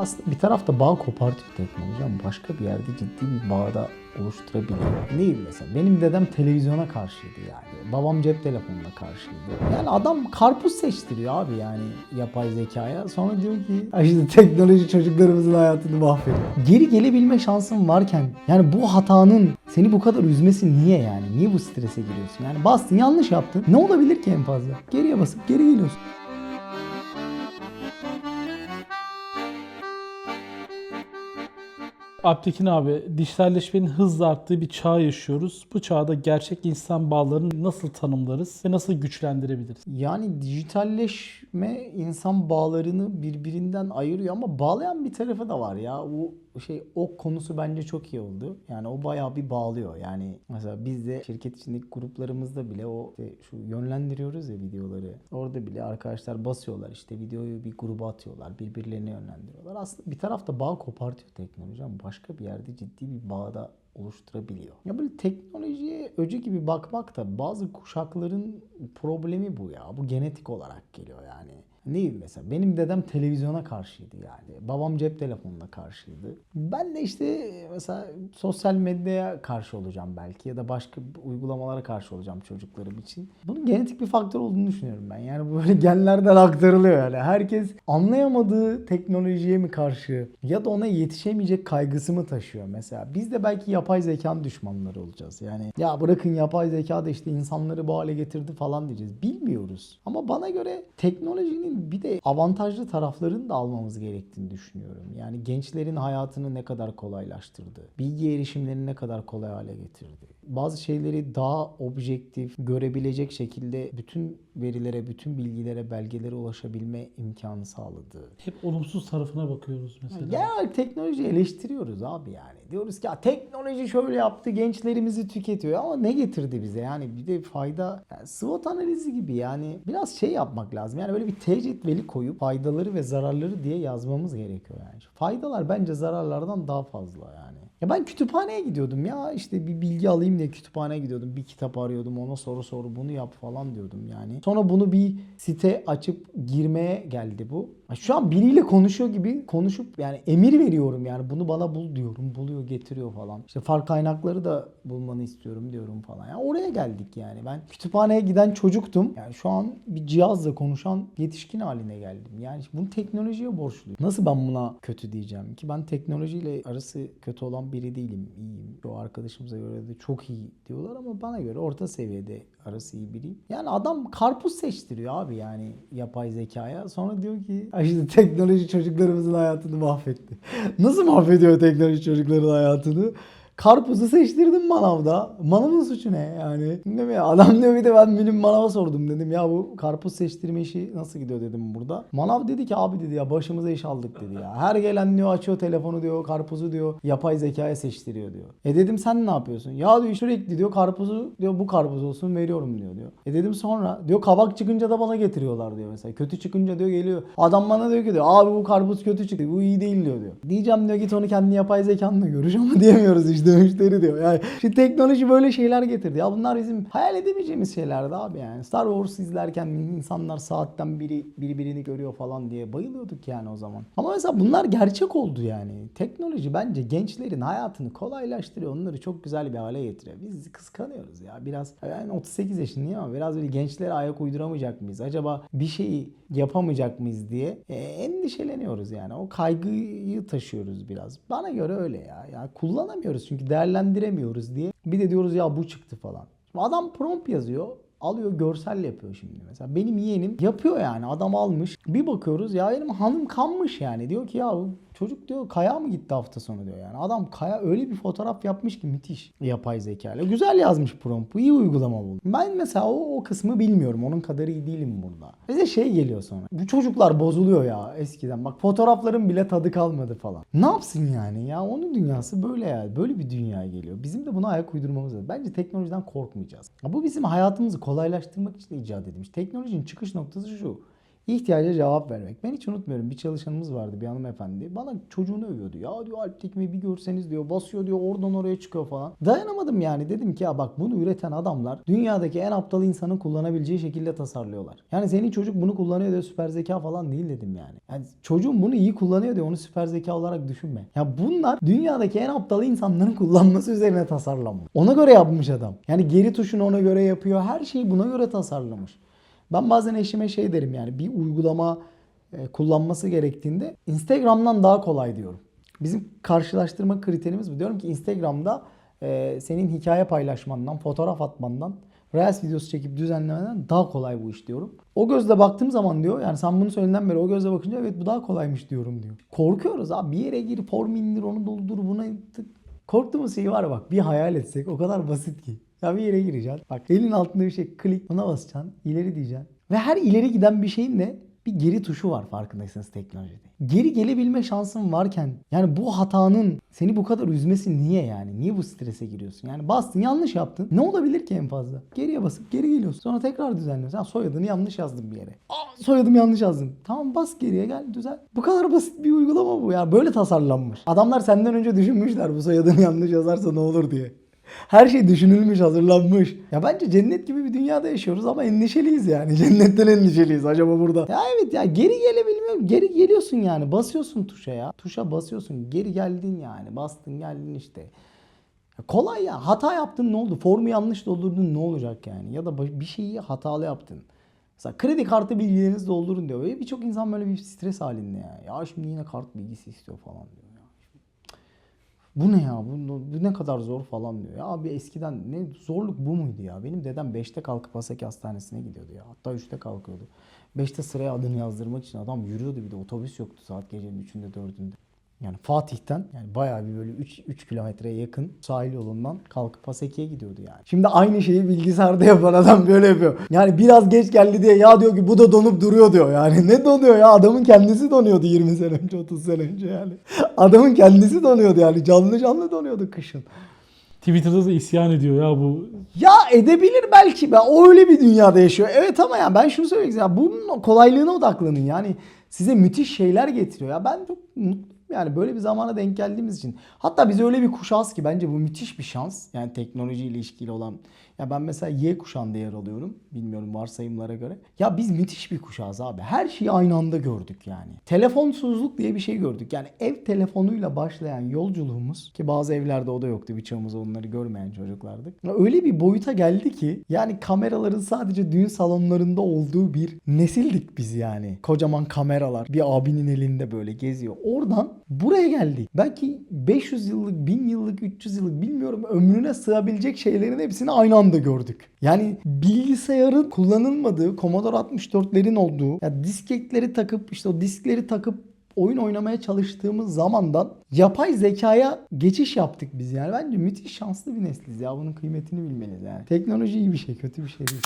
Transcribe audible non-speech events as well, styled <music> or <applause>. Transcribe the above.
aslında bir tarafta bağ kopartıyor teknoloji ama başka bir yerde ciddi bir bağda oluşturabiliyor. Değil mesela. Benim dedem televizyona karşıydı yani. Babam cep telefonuna karşıydı. Yani adam karpuz seçtiriyor abi yani yapay zekaya. Sonra diyor ki "Ya işte teknoloji çocuklarımızın hayatını mahvediyor. Geri gelebilme şansın varken yani bu hatanın seni bu kadar üzmesi niye yani? Niye bu strese giriyorsun? Yani bastın yanlış yaptın. Ne olabilir ki en fazla? Geriye basıp geri geliyorsun. Abtekin abi, dijitalleşmenin hızla arttığı bir çağ yaşıyoruz. Bu çağda gerçek insan bağlarını nasıl tanımlarız ve nasıl güçlendirebiliriz? Yani dijitalleşme insan bağlarını birbirinden ayırıyor ama bağlayan bir tarafı da var ya. O şey o konusu bence çok iyi oldu. Yani o bayağı bir bağlıyor. Yani mesela biz de şirket içindeki gruplarımızda bile o işte şu yönlendiriyoruz ya videoları. Orada bile arkadaşlar basıyorlar işte videoyu bir gruba atıyorlar. Birbirlerine yönlendiriyorlar. Aslında bir tarafta bağ kopartıyor teknoloji ama başka bir yerde ciddi bir bağda oluşturabiliyor. Ya böyle teknolojiye öcü gibi bakmak da bazı kuşakların problemi bu ya. Bu genetik olarak geliyor yani. Ne bileyim mesela benim dedem televizyona karşıydı yani. Babam cep telefonuna karşıydı. Ben de işte mesela sosyal medyaya karşı olacağım belki ya da başka uygulamalara karşı olacağım çocuklarım için. Bunun genetik bir faktör olduğunu düşünüyorum ben. Yani böyle <laughs> genlerden aktarılıyor yani. Herkes anlayamadığı teknolojiye mi karşı ya da ona yetişemeyecek kaygısı mı taşıyor mesela. Biz de belki yapay zekanın düşmanları olacağız. Yani ya bırakın yapay zeka da işte insanları bu hale getirdi falan diyeceğiz. Bilmiyoruz. Ama bana göre teknolojinin bir de avantajlı taraflarını da almamız gerektiğini düşünüyorum. Yani gençlerin hayatını ne kadar kolaylaştırdı. Bilgi erişimlerini ne kadar kolay hale getirdi. Bazı şeyleri daha objektif görebilecek şekilde bütün verilere, bütün bilgilere, belgelere ulaşabilme imkanı sağladı. Hep olumsuz tarafına bakıyoruz mesela. Genel teknoloji eleştiriyoruz abi yani. Diyoruz ki ya teknoloji şöyle yaptı gençlerimizi tüketiyor ama ne getirdi bize yani bir de fayda yani SWOT analizi gibi yani biraz şey yapmak lazım. Yani böyle bir tecrübeli koyup faydaları ve zararları diye yazmamız gerekiyor yani. Faydalar bence zararlardan daha fazla yani. Ya ben kütüphaneye gidiyordum ya işte bir bilgi alayım diye kütüphaneye gidiyordum. Bir kitap arıyordum ona soru soru bunu yap falan diyordum yani. Sonra bunu bir site açıp girmeye geldi bu. Şu an biriyle konuşuyor gibi konuşup yani emir veriyorum yani bunu bana bul diyorum. Buluyor getiriyor falan. İşte fark kaynakları da bulmanı istiyorum diyorum falan. Yani oraya geldik yani. Ben kütüphaneye giden çocuktum. Yani şu an bir cihazla konuşan yetişkin haline geldim. Yani bunu teknolojiye borçluyum. Nasıl ben buna kötü diyeceğim ki ben teknolojiyle arası kötü olan biri değilim. İyiyim. O arkadaşımıza göre de çok iyi diyorlar ama bana göre orta seviyede arası iyi biriyim. Yani adam karpuz seçtiriyor abi yani yapay zekaya. Sonra diyor ki "Ay işte teknoloji çocuklarımızın hayatını mahvetti. <laughs> Nasıl mahvediyor teknoloji çocukların hayatını? Karpuzu seçtirdim manavda. Manavın suçu ne yani? Değil mi? Adam diyor bir de ben benim manava sordum dedim ya bu karpuz seçtirme işi nasıl gidiyor dedim burada. Manav dedi ki abi dedi ya başımıza iş aldık dedi ya. Her gelen diyor açıyor telefonu diyor karpuzu diyor yapay zekaya seçtiriyor diyor. E dedim sen ne yapıyorsun? Ya diyor sürekli diyor karpuzu diyor bu karpuz olsun veriyorum diyor diyor. E dedim sonra diyor kabak çıkınca da bana getiriyorlar diyor mesela. Kötü çıkınca diyor geliyor. Adam bana diyor ki diyor abi bu karpuz kötü çıktı bu iyi değil diyor diyor. Diyeceğim diyor git onu kendi yapay zekanla görüş ama <laughs> diyemiyoruz işte müşteri diyor. Yani şu teknoloji böyle şeyler getirdi. Ya bunlar bizim hayal edemeyeceğimiz şeylerdi abi yani. Star Wars izlerken insanlar saatten biri birbirini görüyor falan diye bayılıyorduk yani o zaman. Ama mesela bunlar gerçek oldu yani. Teknoloji bence gençlerin hayatını kolaylaştırıyor. Onları çok güzel bir hale getiriyor. Biz kıskanıyoruz ya. Biraz yani 38 yaşındayım ama biraz böyle gençlere ayak uyduramayacak mıyız? Acaba bir şeyi yapamayacak mıyız diye e, endişeleniyoruz yani. O kaygıyı taşıyoruz biraz. Bana göre öyle ya. Ya kullanamıyoruz çünkü değerlendiremiyoruz diye. Bir de diyoruz ya bu çıktı falan. Adam prompt yazıyor. Alıyor görsel yapıyor şimdi mesela. Benim yeğenim yapıyor yani. Adam almış. Bir bakıyoruz ya benim hanım kanmış yani. Diyor ki ya Çocuk diyor kaya mı gitti hafta sonu diyor yani. Adam kaya öyle bir fotoğraf yapmış ki müthiş. Yapay zeka ile. Güzel yazmış prompt. iyi uygulama bu. Ben mesela o, o kısmı bilmiyorum. Onun kadar iyi değilim burada. Bize şey geliyor sonra. Bu çocuklar bozuluyor ya eskiden. Bak fotoğrafların bile tadı kalmadı falan. Ne yapsın yani ya? Onun dünyası böyle ya. Böyle bir dünyaya geliyor. Bizim de buna ayak uydurmamız lazım. Bence teknolojiden korkmayacağız. Ya bu bizim hayatımızı kolaylaştırmak için icat edilmiş. Teknolojinin çıkış noktası şu. İhtiyaca cevap vermek. Ben hiç unutmuyorum bir çalışanımız vardı bir hanımefendi. Bana çocuğunu övüyordu. Ya diyor Alp Tekme'yi bir görseniz diyor basıyor diyor oradan oraya çıkıyor falan. Dayanamadım yani dedim ki ya bak bunu üreten adamlar dünyadaki en aptal insanın kullanabileceği şekilde tasarlıyorlar. Yani senin çocuk bunu kullanıyor diye süper zeka falan değil dedim yani. Yani çocuğun bunu iyi kullanıyor diye onu süper zeka olarak düşünme. Ya bunlar dünyadaki en aptal insanların kullanması üzerine tasarlanmış. Ona göre yapmış adam. Yani geri tuşunu ona göre yapıyor. Her şeyi buna göre tasarlamış. Ben bazen eşime şey derim yani bir uygulama e, kullanması gerektiğinde Instagram'dan daha kolay diyorum. Bizim karşılaştırma kriterimiz bu. Diyorum ki Instagram'da e, senin hikaye paylaşmandan, fotoğraf atmandan, Reels videosu çekip düzenlemeden daha kolay bu iş diyorum. O gözle baktığım zaman diyor yani sen bunu söylediğinden beri o gözle bakınca evet bu daha kolaymış diyorum diyor. Korkuyoruz abi bir yere gir form indir onu doldur buna tık. Korktuğumuz şey var bak bir hayal etsek o kadar basit ki. Ya bir yere gireceksin. Bak elin altında bir şey klik ona basacaksın. ileri diyeceksin. Ve her ileri giden bir şeyin de bir geri tuşu var farkındaysanız teknolojide. Geri gelebilme şansın varken yani bu hatanın seni bu kadar üzmesi niye yani? Niye bu strese giriyorsun? Yani bastın yanlış yaptın. Ne olabilir ki en fazla? Geriye basıp geri geliyorsun. Sonra tekrar düzenliyorsun. Ha, soyadını yanlış yazdın bir yere. Aa, soyadımı yanlış yazdım. Tamam bas geriye gel düzel. Bu kadar basit bir uygulama bu ya. Böyle tasarlanmış. Adamlar senden önce düşünmüşler bu soyadını yanlış yazarsa ne olur diye. Her şey düşünülmüş, hazırlanmış. Ya bence cennet gibi bir dünyada yaşıyoruz ama endişeliyiz yani. <laughs> Cennetten endişeliyiz acaba burada. Ya evet ya geri gelebilmiyorum. Geri geliyorsun yani. Basıyorsun tuşa ya. Tuşa basıyorsun. Geri geldin yani. Bastın geldin işte. Kolay ya. Hata yaptın ne oldu? Formu yanlış doldurdun ne olacak yani? Ya da bir şeyi hatalı yaptın. Mesela kredi kartı bilgilerinizi doldurun diyor. Birçok insan böyle bir stres halinde ya. Ya şimdi yine kart bilgisi istiyor falan diyor. Bu ne ya? Bu, bu ne kadar zor falan diyor. Ya abi eskiden ne zorluk bu muydu ya? Benim dedem 5'te kalkıp Haseki Hastanesi'ne gidiyordu ya. Hatta 3'te kalkıyordu. 5'te sıraya adını yazdırmak için adam yürüyordu bir de otobüs yoktu saat gecenin 3'ünde 4'ünde. Yani Fatih'ten yani bayağı bir böyle 3, 3 kilometreye yakın sahil yolundan kalkıp Haseki'ye gidiyordu yani. Şimdi aynı şeyi bilgisayarda yapan adam böyle yapıyor. Yani biraz geç geldi diye ya diyor ki bu da donup duruyor diyor. Yani ne donuyor ya adamın kendisi donuyordu 20 sene önce 30 sene önce yani. Adamın kendisi donuyordu yani canlı canlı donuyordu kışın. Twitter'da da isyan ediyor ya bu. Ya edebilir belki. Ben o öyle bir dünyada yaşıyor. Evet ama ya ben şunu söylemek istiyorum. Ya bunun kolaylığına odaklanın. Yani size müthiş şeyler getiriyor. Ya ben çok mutluyum. Yani böyle bir zamana denk geldiğimiz için. Hatta biz öyle bir kuşağız ki bence bu müthiş bir şans. Yani teknolojiyle ilişkili olan. Ya ben mesela Y kuşağında yer alıyorum. Bilmiyorum varsayımlara göre. Ya biz müthiş bir kuşağız abi. Her şeyi aynı anda gördük yani. Telefonsuzluk diye bir şey gördük. Yani ev telefonuyla başlayan yolculuğumuz ki bazı evlerde o da yoktu. Birçoğumuz onları görmeyen çocuklardık. Ya Öyle bir boyuta geldi ki yani kameraların sadece düğün salonlarında olduğu bir nesildik biz yani. Kocaman kameralar bir abinin elinde böyle geziyor. Oradan buraya geldik. Belki 500 yıllık, 1000 yıllık, 300 yıllık bilmiyorum ömrüne sığabilecek şeylerin hepsini aynı anda gördük. Yani bilgisayarın kullanılmadığı, Commodore 64'lerin olduğu, ya disketleri takıp işte o diskleri takıp oyun oynamaya çalıştığımız zamandan yapay zekaya geçiş yaptık biz yani. Bence müthiş şanslı bir nesliz ya. Bunun kıymetini bilmeliyiz yani. Teknoloji iyi bir şey, kötü bir şey değil.